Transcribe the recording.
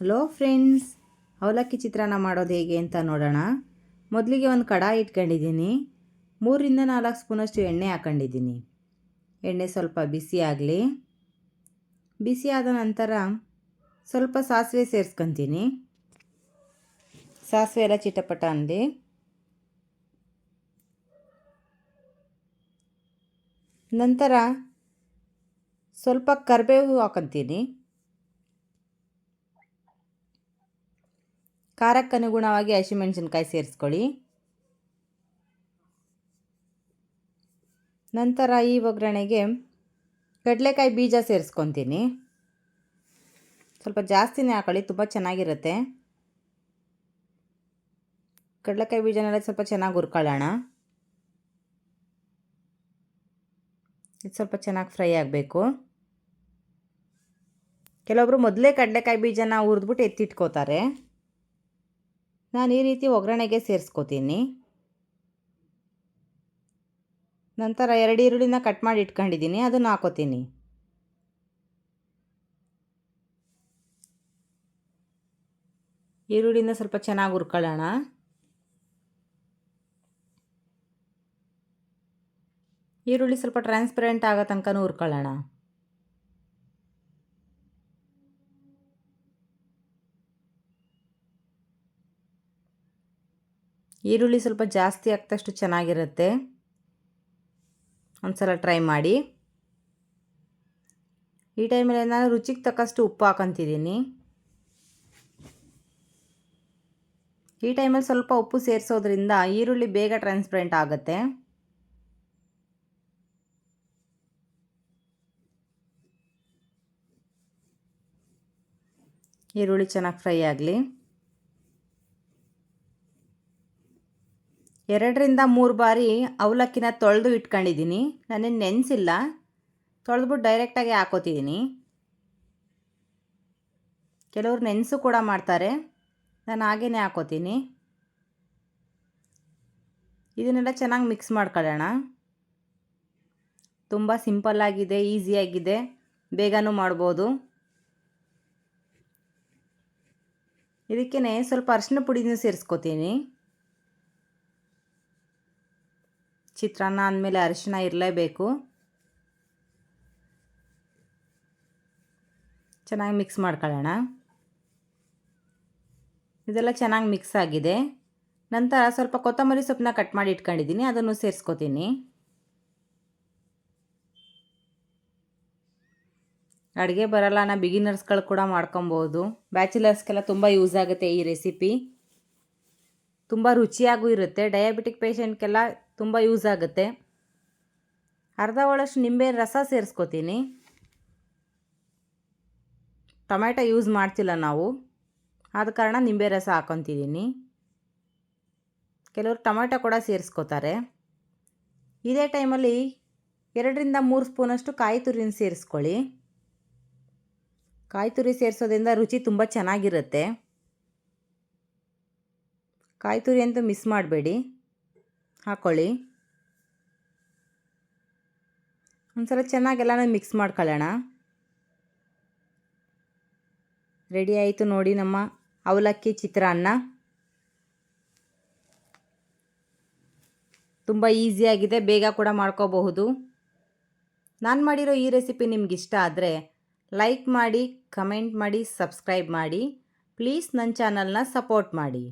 Hello friends, ಅವಲಕ್ಕಿ ಚಿತ್ರಾನ್ನ ಮಾಡೋದು ಹೇಗೆ ಅಂತ ನೋಡೋಣ. ಮೊದಲಿಗೆ ಒಂದು ಕಡಾಯಿ ಇಟ್ಕೊಂಡಿದ್ದೀನಿ. ಮೂರರಿಂದ ನಾಲ್ಕು ಸ್ಪೂನಷ್ಟು ಎಣ್ಣೆ ಹಾಕೊಂಡಿದ್ದೀನಿ. ಎಣ್ಣೆ ಸ್ವಲ್ಪ ಬಿಸಿ ಆಗಲಿ. ಬಿಸಿ ಆದ ನಂತರ ಸ್ವಲ್ಪ ಸಾಸಿವೆ ಸೇರಿಸ್ಕೊತೀನಿ. ಸಾಸಿವೆ ಎಲ್ಲ ಚಿಟಪಟ ಅಂದು. ನಂತರ ಸ್ವಲ್ಪ ಕರಿಬೇವು ಹಾಕೊತೀನಿ. ಖಾರಕ್ಕೆ ಅನುಗುಣವಾಗಿ ಹಸಿಮೆಣಸಿನ್ಕಾಯಿ ಸೇರಿಸ್ಕೊಳ್ಳಿ. ನಂತರ ಈ ಒಗ್ಗರಣೆಗೆ ಕಡಲೆಕಾಯಿ ಬೀಜ ಸೇರಿಸ್ಕೊತೀನಿ. ಸ್ವಲ್ಪ ಜಾಸ್ತಿನೇ ಹಾಕೊಳ್ಳಿ, ತುಂಬ ಚೆನ್ನಾಗಿರುತ್ತೆ. ಕಡಲೆಕಾಯಿ ಬೀಜನೆಲ್ಲ ಸ್ವಲ್ಪ ಚೆನ್ನಾಗಿ ಹುರ್ಕೊಳ್ಳೋಣ. ಇದು ಸ್ವಲ್ಪ ಚೆನ್ನಾಗಿ ಫ್ರೈ ಆಗಬೇಕು. ಕೆಲವೊಬ್ಬರು ಮೊದಲೇ ಕಡಲೆಕಾಯಿ ಬೀಜನ ಹುರಿದ್ಬಿಟ್ಟು ಎತ್ತಿಟ್ಕೋತಾರೆ. ನಾನು ಈ ರೀತಿ ಒಗ್ಗರಣೆಗೆ ಸೇರಿಸ್ಕೋತೀನಿ. ನಂತರ ಎರಡು ಈರುಳ್ಳಿನ ಕಟ್ ಮಾಡಿ ಇಟ್ಕೊಂಡಿದ್ದೀನಿ, ಅದನ್ನು ಹಾಕೋತೀನಿ. ಈರುಳ್ಳಿನ ಸ್ವಲ್ಪ ಚೆನ್ನಾಗಿ ಹುರ್ಕೊಳ್ಳೋಣ. ಈರುಳ್ಳಿ ಸ್ವಲ್ಪ ಟ್ರಾನ್ಸ್ಪರೆಂಟ್ ಆಗೋ ತನಕನೂ ಹುರ್ಕೊಳ್ಳೋಣ. ಈರುಳ್ಳಿ ಸ್ವಲ್ಪ ಜಾಸ್ತಿ ಆಗ್ತಷ್ಟು ಚೆನ್ನಾಗಿರುತ್ತೆ. ಒಂದು ಸಲ ಟ್ರೈ ಮಾಡಿ. ಈ ಟೈಮಲ್ಲಿ ನಾನು ರುಚಿಗೆ ತಕ್ಕಷ್ಟು ಉಪ್ಪು ಹಾಕೊತಿದ್ದೀನಿ. ಈ ಟೈಮಲ್ಲಿ ಸ್ವಲ್ಪ ಉಪ್ಪು ಸೇರಿಸೋದ್ರಿಂದ ಈರುಳ್ಳಿ ಬೇಗ ಟ್ರಾನ್ಸ್ಪರೆಂಟ್ ಆಗುತ್ತೆ. ಈರುಳ್ಳಿ ಚೆನ್ನಾಗಿ ಫ್ರೈ ಆಗಲಿ. ಎರಡರಿಂದ ಮೂರು ಬಾರಿ ಅವಲಕ್ಕಿನ ತೊಳೆದು ಇಟ್ಕೊಂಡಿದ್ದೀನಿ. ನನಗೆ ನೆನೆಸಿಲ್ಲ. ತೊಳೆದ್ಬಿಟ್ಟು ಡೈರೆಕ್ಟಾಗಿ ಹಾಕೋತಿದ್ದೀನಿ. ಕೆಲವರು ನೆನೆಸು ಕೂಡ ಮಾಡ್ತಾರೆ. ನಾನು ಹಾಗೇ ಹಾಕೋತೀನಿ. ಇದನ್ನೆಲ್ಲ ಚೆನ್ನಾಗಿ ಮಿಕ್ಸ್ ಮಾಡ್ಕೊಳ್ಳೋಣ. ತುಂಬ ಸಿಂಪಲ್ಲಾಗಿದೆ ಈಸಿಯಾಗಿದೆ ಬೇಗನೂ ಮಾಡ್ಬೋದು. ಇದಕ್ಕೇ ಸ್ವಲ್ಪ ಅರಿಶಿನ ಪುಡಿನೂ ಸೇರಿಸ್ಕೋತೀನಿ. ಚಿತ್ರಾನ್ನ ಅಂದಮೇಲೆ ಅರಿಶಿನ ಇರಲೇಬೇಕು. ಚೆನ್ನಾಗಿ ಮಿಕ್ಸ್ ಮಾಡ್ಕೊಳ್ಳೋಣ. ಇದೆಲ್ಲ ಚೆನ್ನಾಗಿ ಮಿಕ್ಸ್ ಆಗಿದೆ. ನಂತರ ಸ್ವಲ್ಪ ಕೊತ್ತಂಬರಿ ಸೊಪ್ಪನ್ನ ಕಟ್ ಮಾಡಿ ಇಟ್ಕೊಂಡಿದ್ದೀನಿ, ಅದನ್ನು ಸೇರಿಸ್ಕೋತೀನಿ. ಅಡುಗೆ ಬರಲ್ಲ, ನಾ ಬಿಗಿನರ್ಸ್ಗಳು ಕೂಡ ಮಾಡ್ಕೊಬೋದು. ಬ್ಯಾಚುಲರ್ಸ್ಗೆಲ್ಲ ತುಂಬ ಯೂಸ್ ಆಗುತ್ತೆ ಈ ರೆಸಿಪಿ ತುಂಬ ರುಚಿಯಾಗೂ ಇರುತ್ತೆ. ಡಯಾಬಿಟಿಕ್ ಪೇಷಂಟ್ಗೆಲ್ಲ ತುಂಬ ಯೂಸ್ ಆಗುತ್ತೆ. ಅರ್ಧ ಒಳಷ್ಟು ನಿಂಬೆ ರಸ ಸೇರಿಸ್ಕೋತೀನಿ. ಟೊಮೆಟೊ ಯೂಸ್ ಮಾಡ್ತಿಲ್ಲ ನಾವು. ಆದ ಕಾರಣ ನಿಂಬೆ ರಸ ಹಾಕೊತಿದ್ದೀನಿ. ಕೆಲವರು ಟೊಮೆಟೊ ಕೂಡ ಸೇರಿಸ್ಕೋತಾರೆ. ಇದೇ ಟೈಮಲ್ಲಿ ಎರಡರಿಂದ ಮೂರು ಸ್ಪೂನಷ್ಟು ಕಾಯಿ ತುರಿನ ಸೇರಿಸ್ಕೊಳ್ಳಿ. ಕಾಯಿ ತುರಿ ಸೇರಿಸೋದ್ರಿಂದ ರುಚಿ ತುಂಬ ಚೆನ್ನಾಗಿರುತ್ತೆ. ಕಾಯಿ ತುರಿ ಅಂತೂ ಮಿಸ್ ಮಾಡಬೇಡಿ. ಹಾಕ್ಕೊಳ್ಳಿ ಒಂದ್ಸಲ ಚೆನ್ನಾಗೆಲ್ಲನೂ ಮಿಕ್ಸ್ ಮಾಡ್ಕೊಳ್ಳೋಣ. ರೆಡಿ ಆಯಿತು ನೋಡಿ ನಮ್ಮ ಅವಲಕ್ಕಿ ಚಿತ್ರಾನ್ನ. ತುಂಬ ಈಸಿಯಾಗಿದೆ ಬೇಗ ಕೂಡ ಮಾಡ್ಕೋಬಹುದು. ನಾನು ಮಾಡಿರೋ ಈ ರೆಸಿಪಿ ನಿಮ್ಗೆ ಇಷ್ಟ ಆದರೆ ಲೈಕ್ ಮಾಡಿ ಕಮೆಂಟ್ ಮಾಡಿ ಸಬ್ಸ್ಕ್ರೈಬ್ ಮಾಡಿ. ಪ್ಲೀಸ್ ನನ್ನ ಚಾನಲ್ನ ಸಪೋರ್ಟ್ ಮಾಡಿ.